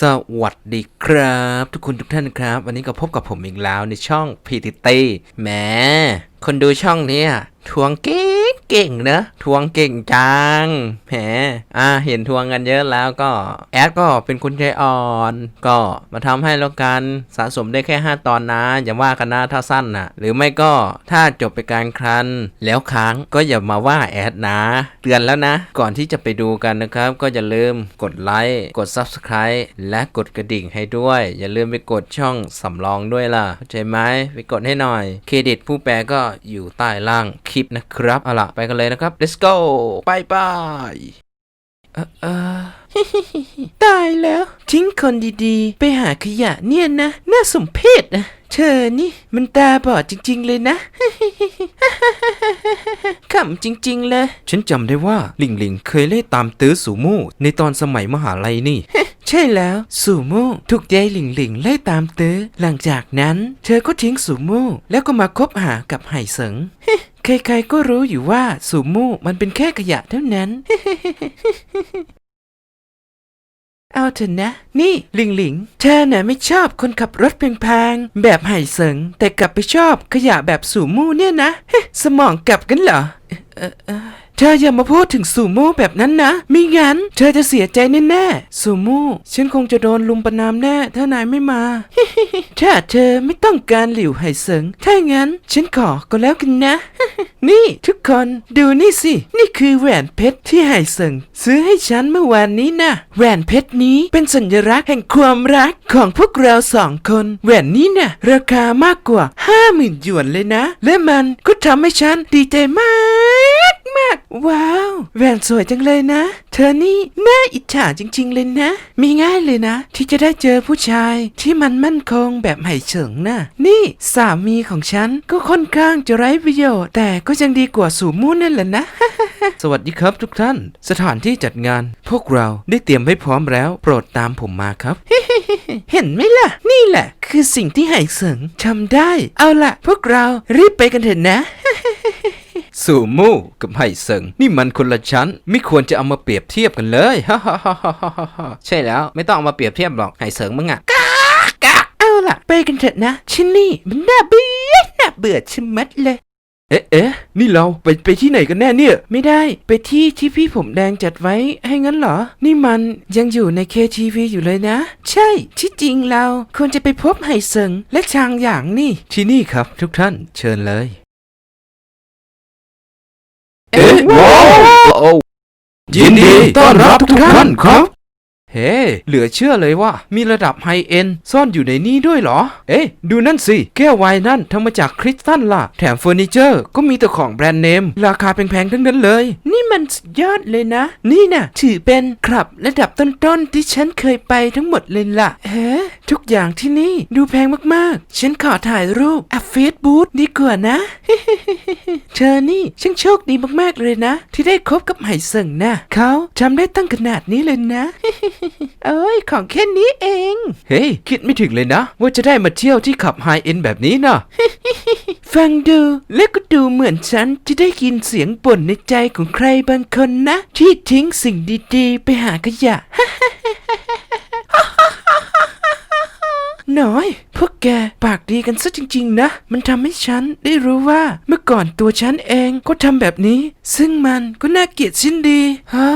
สวัสดีครับ ทุกคนทุกท่านครับ วันนี้ก็พบกับผมอีกแล้วในช่องพีทิตตีแหม คนดูช่องนี้ยทวงเก่งเก่งเนอะทวงเก่งจังแหมอ่าเห็นทวงกันเยอะแล้วก็แอดก็เป็นคนใจอ่อน ก็มาทำให้แล้วกันสะสมได้แค่ 5 ตอนนะ อย่าว่ากันนะถ้าสั้นนะหรือไม่ก็ถ้าจบไปการครันแล้วค้างก็อย่ามาว่าแอดนะ เตือนแล้วนะ ก่อนที่จะไปดูกันนะครับ ก็อย่าลืมกดไลค์กด Subscribe และกดกระดิ่งให้ด้วย อย่าลืมไปกดช่องสำรองด้วยล่ะเข้าใจไหมไปกดให้หน่อย เครดิตผู้แปลก็อยู่ใต้ล่างคลิปนะครับ เอาล่ะ ไปกันเลยนะครับ let's go ไปไปเออเออ ตายแล้ว ทิ้งคนดีๆ ไปหาขยะเนี่ยนะ น่าสมเพชนะ เธอนี่มันตาบอดจริง ๆ เลยนะ ขำจริง ๆ เลย ฉันจำได้ว่าหลิงหลิงเคยเล่นตามตื้อสูมู่ในตอนสมัยมหาลัยนี่ ใช่แล้วสูมู่ถูกยายหลิงหลิงไล่ตามตื้อหลังจากนั้น เธอก็ทิ้งสูมู่แล้วก็มาคบหากับไหเสิง ใครๆก็รู้อยู่ว่าสูมู่มันเป็นแค่ขยะเท่านั้น เอาเถอะนะ นี่หลิงหลิง เธอน่ะไม่ชอบคนขับรถแพงๆ แบบไห่เสิง แต่กลับไปชอบขยะแบบสูมู่เนี่ยนะเฮ้สมองกลับกันเหรอเออเออ เธออย่ามาพูดถึงสูโม่แบบนั้นนะมิงั้น เธอจะเสียใจแน่ๆสูโม่ฉันคงจะโดนลุมประนามแน่ถ้านายไม่มา ถ้าเธอไม่ต้องการหลิวไห่เสิงถ้างั้น ฉันขอก็แล้วกันนะ นี่ทุกคนดูนี่สิ นี่คือแหวนเพชรที่ไห่เสิงซื้อให้ฉันเมื่อวานนี้นะแหวนเพชรนี้เป็นสัญลักษณ์แห่งความรักของพวกเราสองคน แหวนนี้นะ่ะราคามากกว่าห้าหมื่นหยวนเลยนะ และมันก็ทำให้ฉันดีใจมาก มากว้าวแหวนสวยจังเลยนะ เธอนี่น่าอิจฉาจริง ๆ เลยนะ มีง่ายเลยนะ ที่จะได้เจอผู้ชายที่มันมั่นคงแบบไหเฉิงนะนี่สามีของฉันก็ค่อนข้างจะไร้ประโยชน์ แต่ก็ยังดีกว่าสูมูนั่นแหละนะ สวัสดีครับทุกท่าน สถานที่จัดงาน พวกเราได้เตรียมไว้พร้อมแล้ว โปรดตามผมมาครับ เห็นไหมล่ะ นี่แหละ คือสิ่งที่ไหเสิงทำได้ เอาล่ะ พวกเรารีบไปกันเถอะนะ สูมูกับไหเสิงนี่มันคนละชั้น ไม่ควรจะเอามาเปรียบเทียบกันเลยฮ่าฮ่าฮ่าฮ่าฮ่าใช่แล้วไม่ต้องเอามาเปรียบเทียบหรอกไหเสิงมึงอะกากากเอาล่ะ ไปกันเถอะนะที่นี่มันน่าเบื่อน่าเบื่อชะมัดเลยเอ๊ะเอ๊ะ นี่เราไปไปที่ไหนกันแน่เนี่ย ไม่ได้ ไปที่ที่พี่ผมแดงจัดไว้ ให้งั้นเหรอ นี่มันยังอยู่ใน KTV อยู่เลยนะ ใช่ ที่จริงเราควรจะไปพบไห่เซิงและชางหยางนี่ ที่นี่ครับทุกท่านเชิญเลย เอ๊ะว้าวยินดีต้อนรับทุกท่านครับ เฮ้ เหลือเชื่อเลยว่า มีระดับไฮเอ็นซ่อนอยู่ในนี้ด้วยเหรอ เอ๊ะ ดูนั่นสิ แก้วไวน์นั่นทำมาจากคริสตัลล่ะ แถมเฟอร์นิเจอร์ก็มีแต่ของแบรนด์เนม ราคาแพงๆทั้งนั้นเลย นี่มันสุดยอดเลยนะ นี่นะถือเป็นคลับระดับต้นๆที่ฉันเคยไปทั้งหมดเลยล่ะ เฮ้ทุกอย่างที่นี่ดูแพงมากๆ ฉันขอถ่ายรูปอัฟเฟซบูธดีกว่านะ เธอนี่ช่างโชคดีมากๆเลยนะ ที่ได้คบกับไหเสิงนะเขาทำได้ตั้งขนาดนี้เลยนะเอ้ย ของแค่นี้เอง เฮ้ย คิดไม่ถึงเลยนะ ว่าจะได้มาเที่ยวที่ขับไฮเอ็นแบบนี้นะ ฟังดูและก็ดูเหมือนฉันจะได้ยินเสียงบ่นในใจของใครบางคนนะ ที่ทิ้งสิ่งดีๆ ไปหาขยะ น้อย พวกแกปากดีกันซะจริง ๆ นะ มันทำให้ฉันได้รู้ว่าเมื่อก่อนตัวฉันเองก็ทำแบบนี้ ซึ่งมันก็น่าเกลียดชิ้นดีฮ่า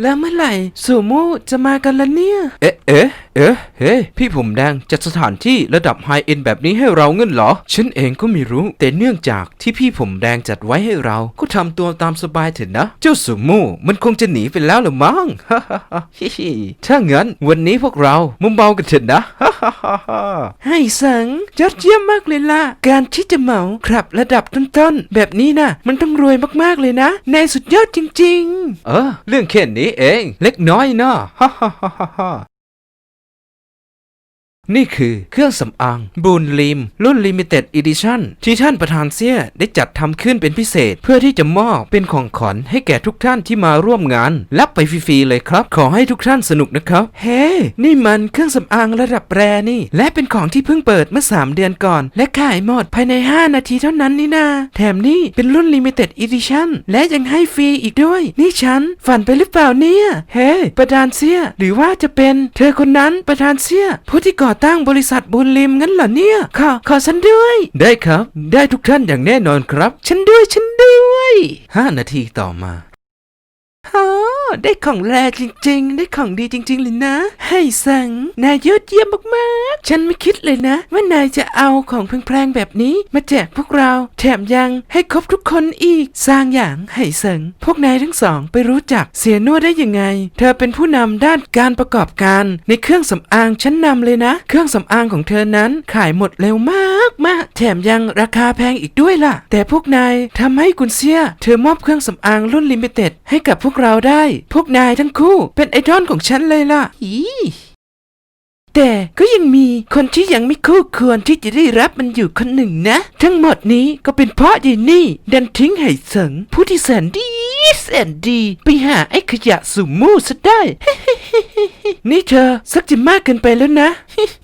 แล้วเมื่อไหร่สูมูจะมากันละเนี่ย เอ๊ะ เอ๊ะ เอ๊ะ เฮ้พี่ผมแดงจัดสถานที่ระดับไฮเอ็นแบบนี้ให้เราเงินเหรอ ฉันเองก็ไม่รู้ แต่เนื่องจากที่พี่ผมแดงจัดไว้ให้เรา ก็ทำตัวตามสบายเถอะนะ เจ้าสูมูมันคงจะหนีไปแล้วหรือมั้งฮ่าฮ่าฮ่าฮิฮิถ้างั้นวันนี้พวกเรามุมเมากันเถอะนะฮ่าฮ่าฮ่าฮ่าให้สังยอดเยี่ยมมากเลยล่ะ การที่จะเหมาครับระดับต้นๆ แบบนี้นะมันต้องรวยมากๆเลยนะ นายสุดยอดจริง ๆ เออ เรื่องแค่นี้เอง เล็กน้อยเนาะฮ่าฮ่าฮ่าฮ่า นี่คือเครื่องสำอางบูนลิม รุ่น Limited Edition ที่ท่านประธานเสียได้จัดทำขึ้นเป็นพิเศษ เพื่อที่จะมอบเป็นของขวัญให้แก่ทุกท่านที่มาร่วมงาน รับไปฟรีๆเลยครับ ขอให้ทุกท่านสนุกนะครับ เฮ้นี่มันเครื่องสำอางระดับแรนี่ และเป็นของที่เพิ่งเปิดเมื่อ 3 เดือนก่อน และขายหมดภายใน 5 นาทีเท่านั้นนี่นา แถมนี่เป็นรุ่น Limited Edition และยังให้ฟรีอีกด้วย นี่ฉันฝันไปหรือเปล่าเนี่ย เฮ้ประธานเสียหรือว่าจะเป็น เธอคนนั้นประธานเสียผู้ที่ก่อตั้งบริษัทบุญลิมงั้นเหรอเนี่ยขอขอฉันด้วย ได้ครับ ได้ทุกท่านอย่างแน่นอนครับ ฉันด้วยฉันด้วย 5 นาทีต่อมาฮะ ได้ของแรจริง ๆ ได้ของดีจริง ๆ เลยนะ ให้สั่ง นายยอดเยี่ยมมากๆ ฉันไม่คิดเลยนะ ว่านายจะเอาของแพงๆแบบนี้ มาแจกพวกเราแถมยังให้ครบทุกคนอีก สร้างอย่างให้สังพวกนายทั้งสองไปรู้จักเสียนวดได้ยังไง เธอเป็นผู้นำด้านการประกอบการในเครื่องสำอางชั้นนำเลยนะ เครื่องสำอางของเธอนั้นขายหมดเร็วมากมากแถมยังราคาแพงอีกด้วยล่ะ แต่พวกนายทำให้กุนเซีย เธอมอบเครื่องสำอางรุ่นลิมิเต็ดให้กับพวกเราได้พวกนายทั้งคู่เป็นไอดอลของฉันเลยล่ะอี แต่ก็ยังมีคนที่ยังไม่คู่ควรที่จะได้รับมันอยู่คนหนึ่งนะ ทั้งหมดนี้ก็เป็นเพราะยายนี่ ดันทิ้งไห่เสิงผู้ที่แสนดีแสนดี ไปหาไอ้ขยะสุ่มมู่ซะได้ นี่เธอสักจะมากเกินไปแล้วนะ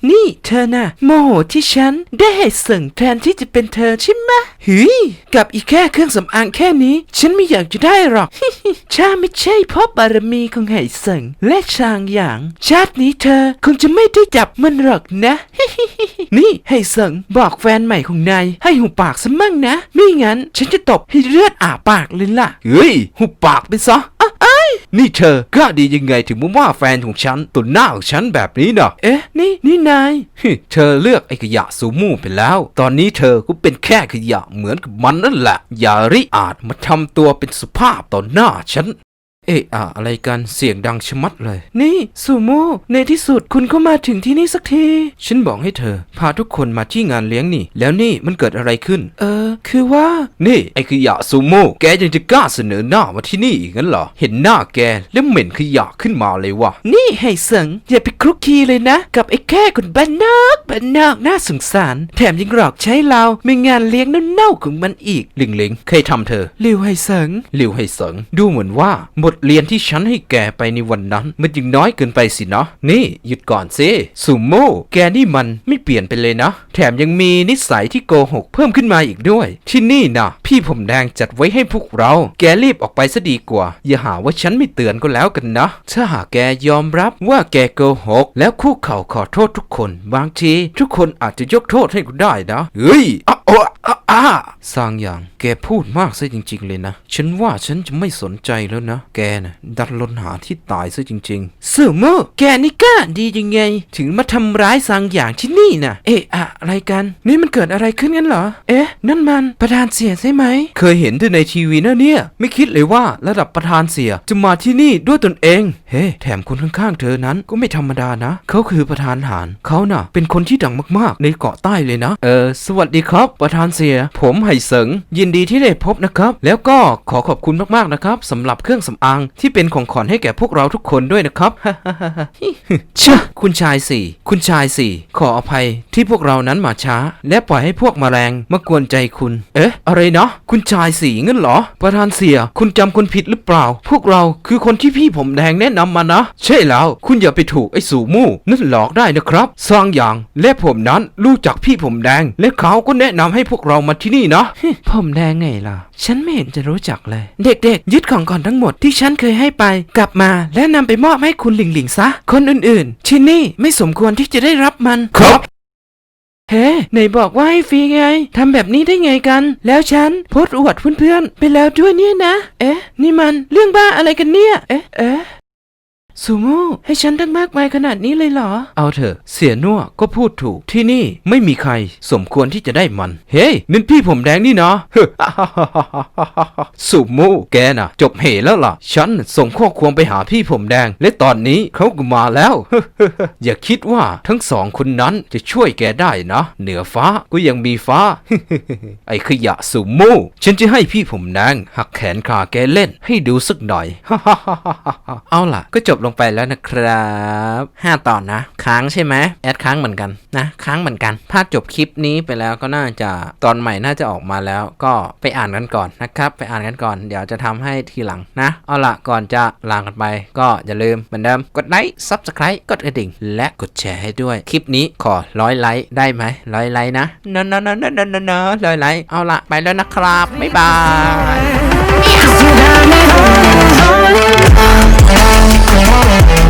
นี่เธอน่ะ โมโหที่ฉันได้ให้เสิงแทนที่จะเป็นเธอใช่ไหมหืยกับอีกแค่เครื่องสำอางแค่นี้ ฉันไม่อยากจะได้หรอกชาไม่ใช่เพราะบารมีของไหเสิงและชางอย่าง ชาตินี้เธอคงจะไม่ได้จับมันหรอกนะ นี่ไหเสิงบอกแฟนใหม่ของนายให้หูปากซะมั่งนะ ไม่งั้นฉันจะตบให้เลือดอาบปากเลยล่ะ เฮ้ย หุบปากไปซะนี่เธอกล้าดียังไงถึงมาว่าแฟนของฉันต่อหน้าของฉันแบบนี้นะเอ๊ะ นี่นี่นายฮึเธอเลือกไอ้ขยะสูมู่ไปแล้ว ตอนนี้เธอก็เป็นแค่ขยะเหมือนกับมันนั่นแหละ อย่าริอาจมาทำตัวเป็นสุภาพต่อหน้าฉัน เอะอะอะไรกันเสียงดังชะมัดเลย นี่ซูโม่ในที่สุดคุณก็มาถึงที่นี่สักที ฉันบอกให้เธอ พาทุกคนมาที่งานเลี้ยงนี่ แล้วนี่มันเกิดอะไรขึ้น เออ คือว่า นี่ ไอ้ขยะซูโม่แกยังจะกล้าเสนอหน้ามาที่นี่อีกงั้นเหรอ เห็นหน้าแกแล้วเหม็นขยะขึ้นมาเลยวะนี่ไห่เสิงอย่าไปคลุกคลีเลยนะ กับไอ้แค่คนบ้านนอกบ้านนอกน่าสงสาร แถมยังหลอกใช้เราไม่งานเลี้ยงเน่าๆของมันอีกหลิงหลิงเคยทำเธอหลิวไห่เสิงหลิวให้เสิงดูเหมือนว่าบทเรียนที่ฉันให้แกไปในวันนั้น มันยังน้อยเกินไปสินะ นี่หยุดก่อนสิซูโม่แกนี่มันไม่เปลี่ยนไปเลยนะ แถมยังมีนิสัยที่โกหกเพิ่มขึ้นมาอีกด้วย ที่นี่นะพี่ผมแดงจัดไว้ให้พวกเรา แกรีบออกไปซะดีกว่า อย่าหาว่าฉันไม่เตือนก็แล้วกันนะ ถ้าหากแกยอมรับว่าแกโกหก แล้วคู่เข่าขอโทษทุกคน บางทีทุกคนอาจจะยกโทษให้ก็ได้นะ เฮ้ยอะอะอะอะสร้างอย่างแกพูดมากซะจริง ๆ เลยนะ ฉันว่าฉันจะไม่สนใจแล้วนะ แกนะดันลนหาที่ตายซะจริงซูโม่แกนี่กล้าดียังไง ถึงมาทำร้ายสังอย่างที่นี่น่ะ เอะอะอะไรกัน นี่มันเกิดอะไรขึ้นกันเหรอ เอ๊ะ นั่นมันประธานเสียใช่ไหม เคยเห็นแต่ในทีวีนะเนี่ย ไม่คิดเลยว่าระดับประธานเสียจะมาที่นี่ด้วยตนเอง เฮ้ แถมคนข้างๆเธอนั้นก็ไม่ธรรมดานะ เขาคือประธานหารเขาน่ะ เป็นคนที่ดังมากๆ ในเกาะใต้เลยนะ เออ สวัสดีครับ ประธานเสีย ผมไห่เสิงยินดีที่ได้พบนะครับ แล้วก็ขอขอบคุณมากๆนะครับสำหรับเครื่องสำอางที่เป็นของขวัญให้แก่พวกเราทุกคนด้วยนะครับชะคุณชายสี่คุณชายสี่ขออภัยที่พวกเรานั้นมาช้า และปล่อยให้พวกแมลงมากวนใจคุณ เอ๊ะ อะไรนะ คุณชายสี่งั้นเหรอ ประธานเสีย คุณจำคนผิดหรือเปล่า พวกเราคือคนที่พี่ผมแดงแนะนำมานะ ใช่แล้ว คุณอย่าไปถูกไอ้สูมู่นั่นหลอกได้นะครับสร้างอย่างและผมนั้นรู้จักพี่ผมแดง และเขาก็แนะนำให้พวกเรามาที่นี่นะผมแดงไงล่ะ ฉันไม่เห็นจะรู้จักเลย เด็กๆ ยึดของก่อนทั้งหมดที่ฉันเคยให้ไป กลับมาและนำไปมอบให้คุณหลิงหลิงซะ คนอื่นๆ ที่นี่ไม่สมควรที่จะได้รับมันครับเฮ้ไหนบอกว่าให้ฟรีไง ทำแบบนี้ได้ไงกัน แล้วฉันโพสต์อวดเพื่อนๆไปแล้วด้วยเนี่ยนะ เอ๊ะ นี่มันเรื่องบ้าอะไรกันเนี่ย เอ๊ะ เอ๊ะ ซูโม่ให้ฉันตั้งมากมายขนาดนี้เลยเหรอ เอาเถอะ เสียนัวก็พูดถูก ที่นี่ไม่มีใครสมควรที่จะได้มัน เฮ้ยนั่นพี่ผมแดงนี่เนาะสุมูแกน่ะ จบเหแล้วล่ะ ฉันส่งข้อความไปหาพี่ผมแดง และตอนนี้เขาก็มาแล้ว อย่าคิดว่าทั้งสองคนนั้นจะช่วยแกได้นะ เหนือฟ้าก็ยังมีฟ้า ไอ้ขยะสุมูฉันจะให้พี่ผมแดงหักแขนขาแกเล่นให้ดูสักหน่อย เอาล่ะ ก็จบลงไปแล้วนะครับ 5 ตอนนะ ค้างใช่ไหมแอดค้างเหมือนกันนะ ค้างเหมือนกันพลาดจบคลิปนี้ไปแล้วก็น่าจะตอนใหม่น่าจะออกมาแล้ว ก็ไปอ่านกันก่อนนะครับ ไปอ่านกันก่อน เดี๋ยวจะทำให้ทีหลังนะ เอาละก่อนจะลางกันไป ก็อย่าลืมเหมือนเดิมกดไลค์ซับสไครต์กดกระดิ่ง และกดแชร์ให้ด้วยคลิปนี้ขอร้อยไลค์ได้ไหมร้อยไลค์นะนะนะนะนะนะนะร้อยไลค์เอาละไปแล้วนะครับบ๊ายบาย Yeah. Thank you.